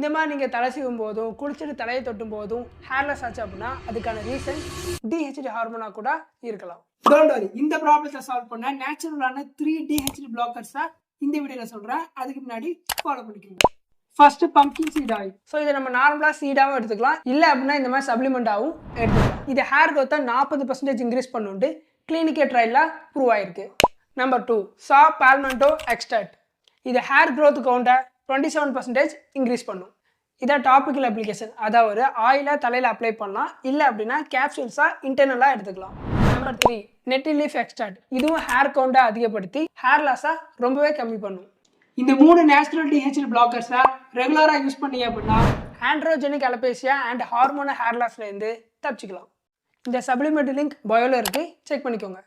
இந்த மாதிரி நீங்கள் தலை சீவும் போதும் குளிச்சுட்டு தலையை தொட்டும் போதும் ஹேர்லெஸ் ஆச்சு அப்படின்னா அதுக்கான ரீசன் டிஹெச்டி ஹார்மோனாக கூட இருக்கலாம். டோன்ட் வரி இந்த ப்ராப்ளத்தை சால்வ் பண்ண நேச்சுரலான த்ரீ டிஹெச்டி பிளாக்கர்ஸ் இந்த வீடியோவில் சொல்கிறேன் அதுக்கு முன்னாடி ஃபாலோ பண்ணிக்கோங்க. First pumpkin seed oil so இதை நம்ம நார்மலாக சீடாகவும் எடுத்துக்கலாம். இல்லை அப்படின்னா இந்த மாதிரி சப்ளிமெண்ட்டாகவும் எடுத்துக்கலாம். இது ஹேர் growth நாற்பது பர்சன்டேஜ் இன்க்ரீஸ் பண்ணுண்டு. கிளினிக்கே ட்ரையலில் ப்ரூவ் ஆயிருக்கு. Number two saw palmetto extract இது ஹேர் growth கவுண்டை டுவெண்ட்டி செவன் பர்சன்டேஜ் இன்க்ரீஸ் பண்ணும். இதான் டாபிக்கல் அப்ளிகேஷன் அதாவது ஆயிலை தலையில் அப்ளை பண்ணலாம். இல்லை அப்படின்னா கேப்சூல்ஸாக இன்டர்னலாக எடுத்துக்கலாம். Number three nettle leaf extract இதுவும் ஹேர் கவுண்டை அதிகப்படுத்தி ஹேர் லாஸை ரொம்பவே கம்மி பண்ணும். இந்த மூணு நேச்சுரல் டிஹெச்எல் பிளாக்கர்ஸை ரெகுலராக யூஸ் பண்ணீங்க அப்படின்னா ஆண்ட்ரோஜெனிக் அலபேசியா அண்ட் ஹார்மோன ஹேர் லாஸ்லேருந்து தப்பிச்சுக்கலாம். இந்த சப்ளிமெண்ட் லிங்க் பயோவில் இருக்குது செக் பண்ணிக்கோங்க.